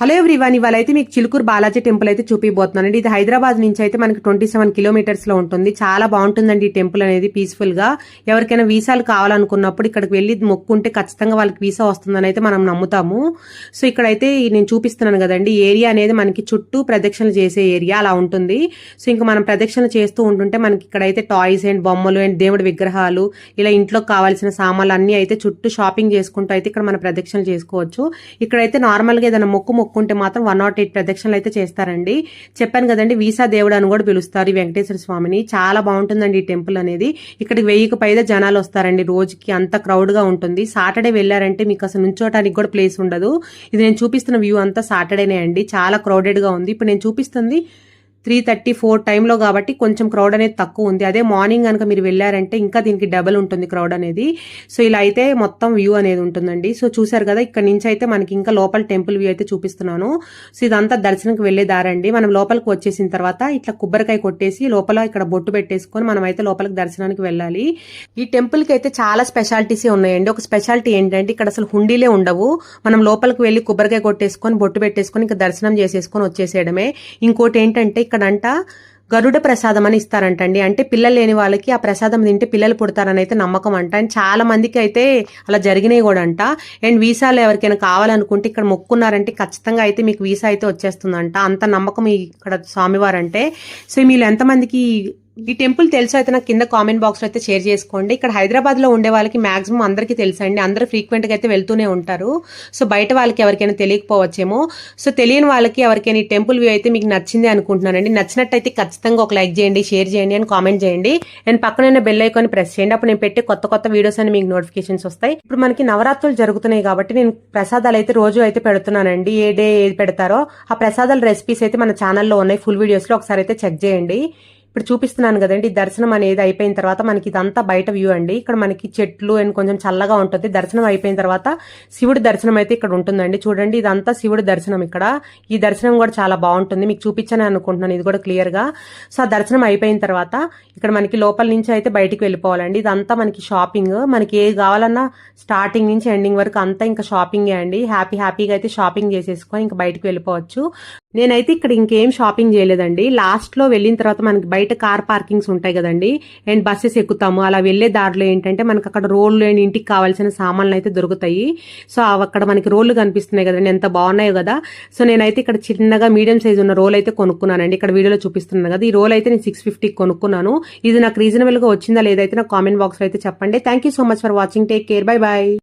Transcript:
Hello everyone ఇవాళ అయితే మీకు చిలుకూరు బాలాజీ టెంపుల్ అయితే చూపిపోతున్నానండి ఇది హైదరాబాద్ నుంచి అయితే మనకి ట్వంటీ సెవెన్ కిలోమీటర్స్లో ఉంటుంది. చాలా బాగుంటుందండి ఈ టెంపుల్ అనేది పీస్ఫుల్గా ఎవరికైనా వీసాలు కావాలనుకున్నప్పుడు ఇక్కడికి వెళ్ళి మొక్కుంటే ఖచ్చితంగా వాళ్ళకి వీసా వస్తుందని అయితే మనం నమ్ముతాము. సో ఇక్కడైతే నేను చూపిస్తున్నాను కదండి ఏరియా అనేది మనకి చుట్టూ ప్రదక్షిణలు చేసే ఏరియా అలా ఉంటుంది. సో ఇంకా మనం ప్రదక్షిణ చేస్తూ ఉంటుంటే మనకి ఇక్కడైతే టాయ్స్ అండ్ బొమ్మలు అండ్ దేవుడి విగ్రహాలు ఇలా ఇంట్లో కావాల్సిన సామాన్లు అన్ని అయితే చుట్టూ షాపింగ్ చేసుకుంటూ అయితే ఇక్కడ మన ప్రదక్షిణలు చేసుకోవచ్చు. ఇక్కడైతే నార్మల్గా ఏదైనా మొక్కు మొక్కుంటే మాత్రం వన్ నాట్ ఎయిట్ ప్రదక్షిణలు అయితే చేస్తారండి. చెప్పాను కదండి వీసా దేవుడు అని కూడా పిలుస్తారు ఈ వెంకటేశ్వర స్వామిని. చాలా బాగుంటుందండి ఈ టెంపుల్ అనేది. ఇక్కడికి వెయ్యికి పైగా జనాలు వస్తారండి రోజుకి. అంత క్రౌడ్గా ఉంటుంది. సాటర్డే వెళ్ళారంటే మీకు అసలు నుంచోటానికి కూడా ప్లేస్ ఉండదు. ఇది నేను చూపిస్తున్న వ్యూ అంతా సాటర్డేనే అండి. చాలా క్రౌడెడ్గా ఉంది. ఇప్పుడు నేను చూపిస్తుంది త్రీ థర్టీ ఫోర్ టైంలో కాబట్టి కొంచెం క్రౌడ్ అనేది తక్కువ ఉంది. అదే మార్నింగ్ కనుక మీరు వెళ్ళారంటే ఇంకా దీనికి డబల్ ఉంటుంది క్రౌడ్ అనేది. సో ఇలా అయితే మొత్తం వ్యూ అనేది ఉంటుందండి. సో చూసారు కదా ఇక్కడ నుంచి అయితే మనకి ఇంకా లోపల టెంపుల్ వ్యూ అయితే చూపిస్తున్నాను. సో ఇదంతా దర్శనంకి వెళ్ళే దారండి మనం లోపలికి వచ్చేసిన తర్వాత ఇట్లా కొబ్బరికాయ కొట్టేసి లోపల ఇక్కడ బొట్టు పెట్టేసుకొని మనం అయితే లోపలికి దర్శనానికి వెళ్ళాలి. ఈ టెంపుల్కి అయితే చాలా స్పెషాలిటీస్ ఉన్నాయండి. ఒక స్పెషాలిటీ ఏంటంటే ఇక్కడ అసలు హుండీలే ఉండవు. మనం లోపలికి వెళ్ళి కొబ్బరికాయ కొట్టేసుకొని బొట్టు పెట్టేసుకొని ఇంకా దర్శనం చేసేసుకొని వచ్చేసేయడమే. ఇంకోటి ఏంటంటే అక్కడంట గరుడ ప్రసాదం అని ఇస్తారంటండి. అంటే పిల్లలు లేని వాళ్ళకి ఆ ప్రసాదం తింటే పిల్లలు పుడతారని అయితే నమ్మకం అంట. అండ్ చాలా మందికి అయితే అలా జరిగినాయి కూడా అంట. అండ్ వీసాలు ఎవరికైనా కావాలనుకుంటే ఇక్కడ మొక్కున్నారంటే ఖచ్చితంగా అయితే మీకు వీసా అయితే వచ్చేస్తుందంట. అంత నమ్మకం ఇక్కడ ఇక్కడ స్వామివారంటే. సో మీరు ఎంతమందికి ఈ టెంపుల్ తెలుసు అయితే నాకు కింద కామెంట్ బాక్స్లో అయితే షేర్ చేసుకోండి. ఇక్కడ హైదరాబాద్లో ఉండే వాళ్ళకి మాక్సిమం అందరికీ తెలుసండి అందరూ ఫ్రీక్వెంట్గా అయితే వెళ్తూనే ఉంటారు. సో బయట వాళ్ళకి ఎవరికైనా తెలియకపోవచ్చేమో. సో తెలియని వాళ్ళకి ఎవరికైనా ఈ టెంపుల్ వ్యూ అయితే మీకు నచ్చింది అనుకుంటున్నానండి. నచ్చినట్టయితే ఖచ్చితంగా ఒక లైక్ చేయండి షేర్ చేయండి అని కామెంట్ చేయండి. అండ్ పక్కన బెల్ ఐకాన్ ప్రెస్ చేయండి. అప్పుడు నేను పెట్టే కొత్త కొత్త వీడియోస్ అని మీకు నోటిఫికేషన్స్ వస్తాయి. ఇప్పుడు మనకి నవరాత్రులు జరుగుతున్నాయి కాబట్టి నేను ప్రసాదాలు అయితే రోజు అయితే పెడుతున్నానండి. ఏ డే ఏది పెడతారో ఆ ప్రసాదాల రెసిపీస్ అయితే మన ఛానల్లో ఉన్నాయి. ఫుల్ వీడియోస్లో ఒకసారి అయితే చెక్ చేయండి. ఇప్పుడు చూపిస్తున్నాను కదండి దర్శనం అనేది అయిపోయిన తర్వాత మనకి ఇదంతా బయట వ్యూ అండి. ఇక్కడ మనకి చెట్లు అండ్ కొంచెం చల్లగా ఉంటుంది. దర్శనం అయిపోయిన తర్వాత శివుడి దర్శనం అయితే ఇక్కడ ఉంటుందండి. చూడండి ఇదంతా శివుడి దర్శనం ఇక్కడ. ఈ దర్శనం కూడా చాలా బాగుంటుంది. మీకు చూపించాను అనుకుంటున్నాను ఇది కూడా క్లియర్గా. సో ఆ దర్శనం అయిపోయిన తర్వాత ఇక్కడ మనకి లోపల నుంచి అయితే బయటికి వెళ్ళిపోవాలండి. ఇదంతా మనకి షాపింగ్. మనకి ఏది కావాలన్నా స్టార్టింగ్ నుంచి ఎండింగ్ వరకు అంతా ఇంకా షాపింగే అండి. హ్యాపీ హ్యాపీగా అయితే షాపింగ్ చేసేసుకొని ఇంకా బయటికి వెళ్ళిపోవచ్చు. నేనైతే ఇక్కడ ఇంకేం షాపింగ్ చేయలేదండి. లాస్ట్లో వెళ్ళిన తర్వాత మనకి బయట కార్ పార్కింగ్స్ ఉంటాయి కదండి. అండ్ బస్సెస్ ఎక్కుతాము. అలా వెళ్ళే దారిలో ఏంటంటే మనకి అక్కడ రోళ్ళు అండ్ ఇంటికి కావాల్సిన సామాన్లు అయితే దొరుకుతాయి. సో అక్కడ మనకి రోళ్ళు కనిపిస్తున్నాయి కదండి. ఎంత బాగున్నాయో కదా. సో నేనైతే ఇక్కడ చిన్నగా మీడియం సైజ్ ఉన్న రోల్ అయితే కొనుక్కున్నానండి. ఇక్కడ వీడియోలో చూపిస్తున్నాను కదా. ఈ రోల్ అయితే నేను సిక్స్ ఫిఫ్టీకి కొనుక్కున్నాను. ఇది నాకు రీజనబుల్గా వచ్చిందా లేదైతే నాకు కామెంట్ బాక్స్లో అయితే చెప్పండి. Thank so much for watching. Take care. Bye bye